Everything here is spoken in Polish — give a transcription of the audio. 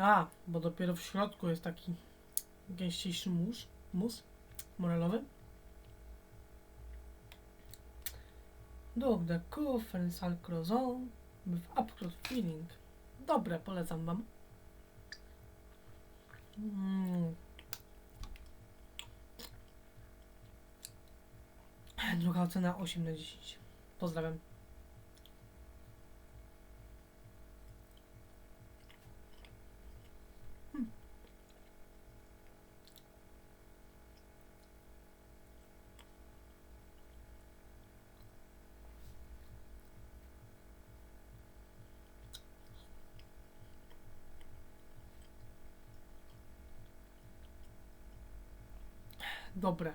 A, bo dopiero w środku jest taki gęściejszy mus, mus morelowy. Duch de Couffin Sal Crozon Upcross Feeling. Dobre, polecam wam. Mm. Druga ocena 8 na 10. Pozdrawiam. Dobre.